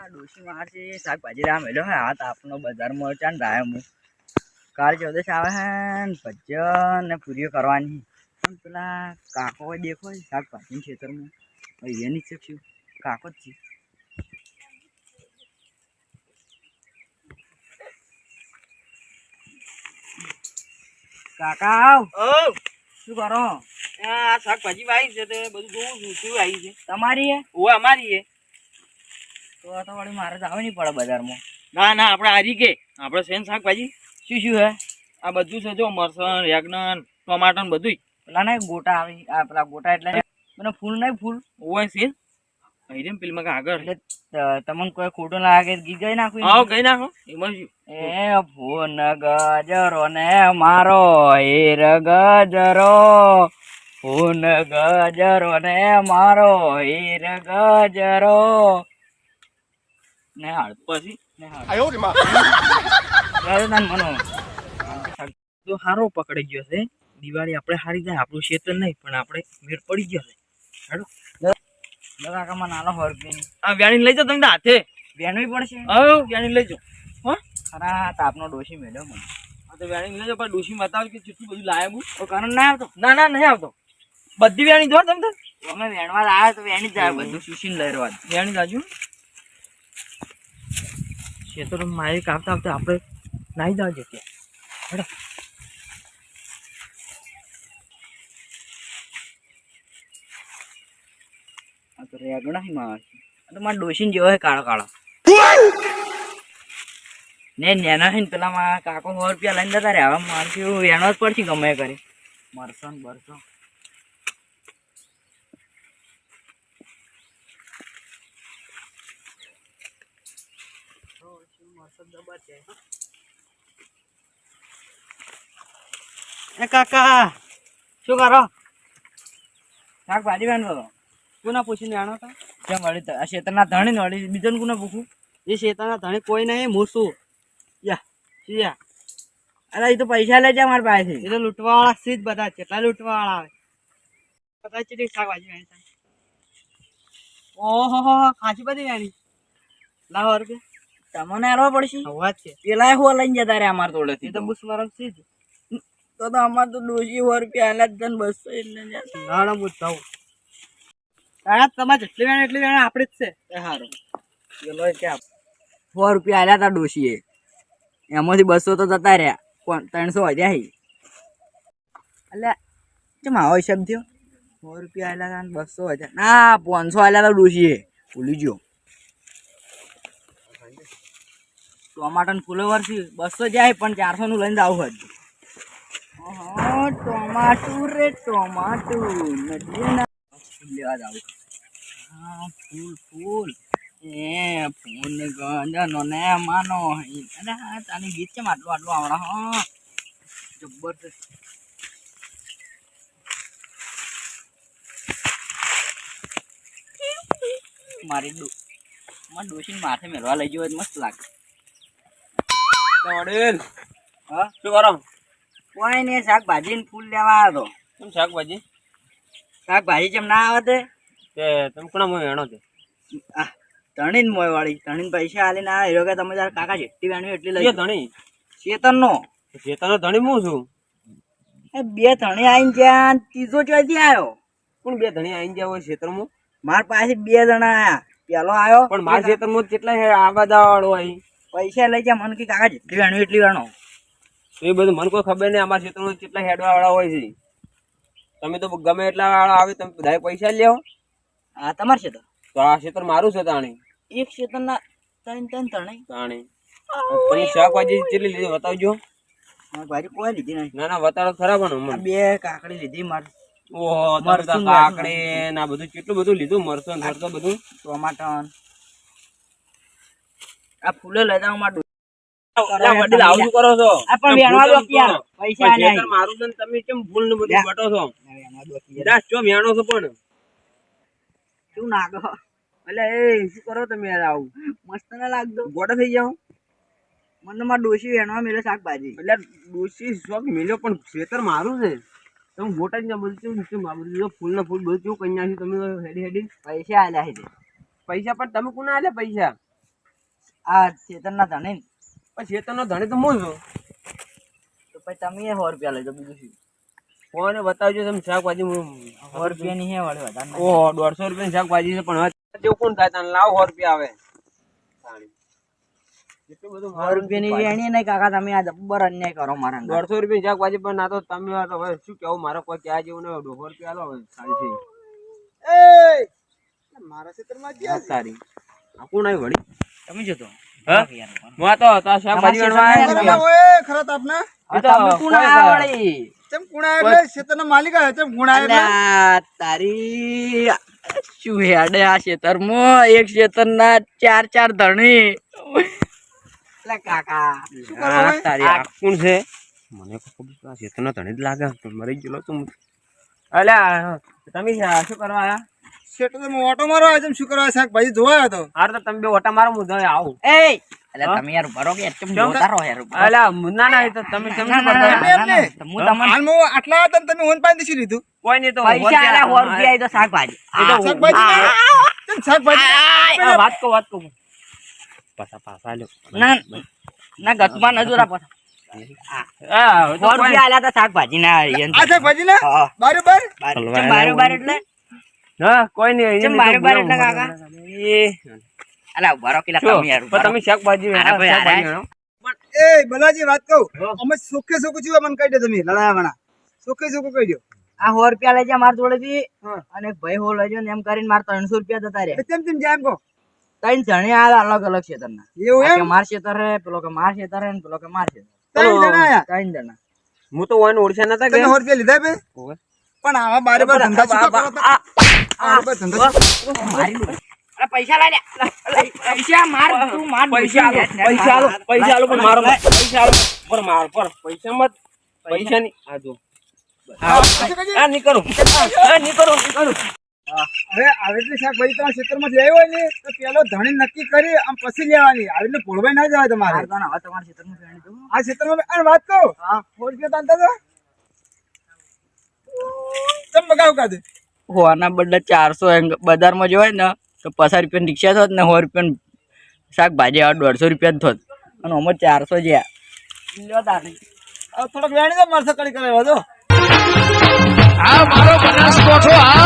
આ ડોશી મારશે શાકભાજી રામ હેલો હે હાથ આપનો બજારમાં ચાન રાય હું કાલ ચૌદશ આવે હે ને ભજન ને પૂરીઓ કરવાની. પણ પેલા કાકો દેખો શાકભાજી ખેતરમાં. એની છે શું કાકો જ છે. કાકા આવ. શું કરો? આ શાકભાજી વાવી છે તે બધું જોઉં છું શું આવી છે? તમારી હે અમારી છે તો આ તો વળી મારે જવું નહીં પડે બજારમાં. ના ના આપણે હારી કે આપણે છે શાકભાજી? શું શું હે? આ બધું છે જો મરસણ રેગનન ટમાટર બધું પેલા ના ગોટા આવી આ પેલા ગોટા એટલે મને ફૂલ નહીં ફૂલ. ઓય છે અહીં પેલી આગળ. તમને કોઈ ખોટું લાગે ગીત ગાઈ નાખું આવો ગઈ નાખો. એમાં એ ફૂન ગજરો ને મારો હીર ગજરો. ફોન ગજરો ને મારો હીર ગજરો. ને પછી ને હાલ. રાજસ્થાન મનો. તો હારો પકડી ગયો છે. દિવાળી આપણે હારી જાય આપણું ક્ષેત્ર નહીં પણ આપણે મેળ પડી ગયો છે. હેડો. કાકામાં નાનો હોર પીને આ વ્યાણી લઈ જાઓ તમે હાથે. વેણવી પડશે. હવે વ્યાણી લઈ જાઓ. હા? ખરા તાપનો ડોશી મેળ્યો મને. આ તો વ્યાણી લઈ જાઓ પણ ડોશી બતાવ કે કેટલું બધું લાયા હું તો કારણ ના આવતો? ના ના નહીં આવતો. બધી વ્યાણી જો તમે અમે વેણવા આવ્યા તો વેણી જ જાય બધું સુશીન લઈ વેણી વ્યાણી જાજુ ક્ષેત્ર એક આવતા આવતા આપણે નાહી જાવ ત્યાં. બરાબર તો રેગણા માં આ જેવો હોય કાળો કાળો. ને ને પેલા મારા કાકો સો રૂપિયા લઈને જતા રહ્યા. હવે મારે કેવું જ પડશે ગમે કરી. મરસો ને બરસો એ કાકા શું કરો? શાકભાજી વેણવો કોના પૂછીને જાણો તો? કેમ વળી આ શેતરના ધણી ને વળી બીજાને કોને પૂછું એ શેતરના ધણી કોઈ નહીં હું શું યા શિયા. અરે એ તો પૈસા લે છે મારા પાસેથી એ તો લૂંટવાવાળા સી જ બધા કેટલા લૂંટવાવાળા આવે. બધા ચીટી શાકભાજી વેણી ઓહો ખાસી બધી વેણી. લાવો રૂપિયા. તમને હાલવા પડશે? વાત છે. પેલા હો લઈને જતા રહ્યા અમારા એ તોડેથી તો બુસ મારા છે તો તો અમાર તો ડોશી સો રૂપિયા હાલ્યા જ તને બસો એટલે. ના ના હું જાઉં. તારા તમારે જેટલી વેણ એટલી વેણ આપણે જ છે. એ હારું. પેલો કે આપ? સો રૂપિયા આલ્યા તા ડોશીએ એમાંથી બસો તો જતા રહ્યા પણ ત્રણસો વધ્યા હી. એટલે કેમ આવો હિસાબ થયો? સો રૂપિયા આવ્યા હતા બસો વધ્યા. ના પાંચસો આવ્યા તા ડોશીએ ભૂલી ગયો. ટોમાટો ફુલોવર છે બસો જાય પણ ચારસો નું લઈને આવું ઓહો, ટોમાટું રે ટોમાટું. લેવા જ આવું હા ફૂલ ફૂલ. એ ફૂલ ગંજનો ને માનો. અરે હા તાની ગીત છે આટલું આટલું આવડે? હા જબરદસ્ત મારી ડો મારી ડોશીને માથે મેળવા લઈ જવું મસ્ત લાગે. વડીલ હા? શું કરો? કોઈ ને શાકભાજી ને ફૂલ લેવા આવ્યો કેમ શાકભાજી? શાકભાજી જેમ ના આવે તે તમે કોના મોં વેણો છે? આ ધણીન મોય વાળી. પૈસા કે તમે તારા કાકા જેટલી વેણવી એટલી લઈ ધણી? ચેતન નો શેતાનો ધણી હું છું? બે ધણી આવીને ત્યાં ત્રીજો ચોથી આવ્યો. પણ બે ધણી આવીને ગયા હોય ક્ષેત્રમાં? માર પાસે બે જણા આયા. પેલો આવ્યો. પણ મારા ક્ષેત્રમાં કેટલા આ આવા દાવાળો હોય પૈસા લઈ જા મને કે કાકા જેટલી વાણું એટલી વાણો. એ બધું મને કોઈ ખબર નહીં અમારા ક્ષેત્રમાં કેટલા હેડવા હોય છે. તમે તો ગમે એટલા વાળા આવે તમે બધા પૈસા લેવો હા તમારે ક્ષેત્ર. તો આ ક્ષેત્ર મારું છે તાણી. એક ક્ષેત્રના ત્રણ ત્રણ ત્રણેય? તાણી. શાકભાજી કેટલી લીધી બતાવજો. ભાજી કોઈ લીધી નહીં. ના ના બતાડો ખરા પણ બે કાકડી લીધી મારે. ઓહો કાકડી ના બધું કેટલું બધું લીધું મરચું ને બધું. ટોમાટો આ ફૂલે લઈ જાઉં મારું. વડીલ આવું કરો છો? પણ વેણવા દો યાર પૈસા પણ મારું છે તમે કેમ ભૂલ ને બધું બટો છો? વેણવા દો કે યાર. દાસ ચો મેણો છો પણ? શું નાગો એટલે એ શું કરો તમે યાર આવું? મસ્ત ના લાગતો ગોડા થઈ જાઓ. મને ડોશી વેણવા મેલે શાકભાજી. એટલે ડોશી શોખ મિલ્યો પણ ખેતર મારું છે. તમે ગોટા જ બધું ફૂલ ના ફૂલ બધું કઈ નાખ્યું તમે? હેડી હેડી. પૈસા આલ્યા છે. પૈસા પણ તમે કોના આલ્યા પૈસા? આ ચેતનના ધણી ને. પણ ચેતનનો ધણી તો હું છું? તો પછી તમે સો રૂપિયા લેજો બીજું શું? કોને બતાવજો તમે શાકભાજી હું સો રૂપિયાની હે વાળી વધારે ઓહો દોઢસો રૂપિયાની શાકભાજી છે પણ હવે જેવું કોણ થાય? તને લાવ સો રૂપિયા આવે તાણી. એટલું બધું સો રૂપિયાની વેણી નહીં કાકા તમે આ જબ્બર અન્યાય કરો મારા દોઢસો રૂપિયા શાકભાજી પણ ના તો તમે હવે શું કેવું? મારે કોઈ ક્યાં જેવું ને દોઢસો રૂપિયા આલો હવે સારી મારા ક્ષેત્રમાં છે તારી. આ કોણ આવી વળી? તમે જોતો હા? હું આ તો તો શાકભાજી વેણવા ઓય ખરા તાપના એ તો તમે કોણ કોઈ આ કા- વળી? ચમ કુણા એટલે? ક્ષેત્રના માલિક આવ્યા. ચમ કુણા એટલે? તારી શું હેડે આ ખેતરમાં એક ખેતરના ચાર ચાર ધણી. એટલે કાકા. આ તારી આ કોણ છે? મને ખબર આ ધણી જ લાગે મરી ગયેલો તું અલ્યા તમે શું કરવા તો હું ઓટો મારો આવ્યો શું કરવા શાકભાજી જોવા આવ્યો તો? હાર તો તમે બે ઓટા મારો હું જઈ આવું. એ એટલે તમે યાર ભરો કે ચમ જોતા રહો યાર અલ્યા ના ના તો તમે તમે શું કરતા ના, ના, ના, તો હું તમને હાલ હું આટલા હતા તમે ઓન પાઈ દીધી લીધું. કોઈ નહીં તો પૈસા આલ્યા સો રૂપિયા તો શાકભાજી. એ તો શાકભાજી શાકભાજી? વાત કો વાત કો પાછા પાછા લ્યો ના ના ગતમાં નજુરા પાછા. આ શાકભાજી ના શાકભાજી ને હા. બરોબર? એટલે? હા કોઈ નહીં ચમ એની તો બારોબાર બોલો. એટલે કાકા? અલા ઊભા રહો તમે યાર પણ ઊભા રહો. તમે શાકભાજી અરે ભાઈ, શાકભાજી અરે. વેણો. એ બલાજી વાત કહું? અમે સુખે સુખ છું મને કહી દો તમે લડાયા સુખે સુખ કહી દો. આ સો રૂપિયા લઈ જા માર જોડેથી હા. અને ભાઈ હો લેજો ને એમ કરીને માર ત્રણસો રૂપિયા જતા રહ્યા. તેમ તેમ જેમ કહો. ત્રણ જણે આ અલગ અલગ ક્ષેત્રના. એવું એમ? માર ક્ષેત્ર પેલો કે માર ક્ષેત્ર પેલો કે માર ક્ષેત્ર ત્રણ જણા આયા. ત્રણ જણા. હું તો ઓન ઓળખ્યા નતા કે સો રૂપિયા લીધા બે? પણ આવા બારે બાર ધંધા શું કરો આ- ધંધા મારી લો. પૈસા લાય પૈસા માર તું માર પૈસા પૈસા આલો પૈસા આલો પણ મારો પૈસા આલો. પર મારો પર પૈસા મત. પૈસા ની આ જો. આ નહીં કરું આ નહીં કરું હવે આવી રીતે શાકભાજી તમારા ક્ષેત્રમાં લેવી હોય ને તો પેલો ધણી નક્કી કરી આમ પછી લેવાની. આવી રીતે ભોળવાઈ ના જવાય તમારે. હવે તમારા ક્ષેત્રમાં ફેણી દઉં. આ ક્ષેત્રમાં અને વાત કહું? ફોન રૂપિયા તાંતા તો તમે બગાવ કાઢે હોવાના બદલે ચારસો બજારમાં જોવાય ને તો પચાસ રૂપિયા રિક્ષા થોત ને સો રૂપિયા શાકભાજી આવે દોઢસો રૂપિયા જ થોત. અને અમે ચારસો જ્યાં લ્યો તારી. થોડોક વેણી તો મારસો કડી કરે દો. આ મારો બનાસકોઠો આ!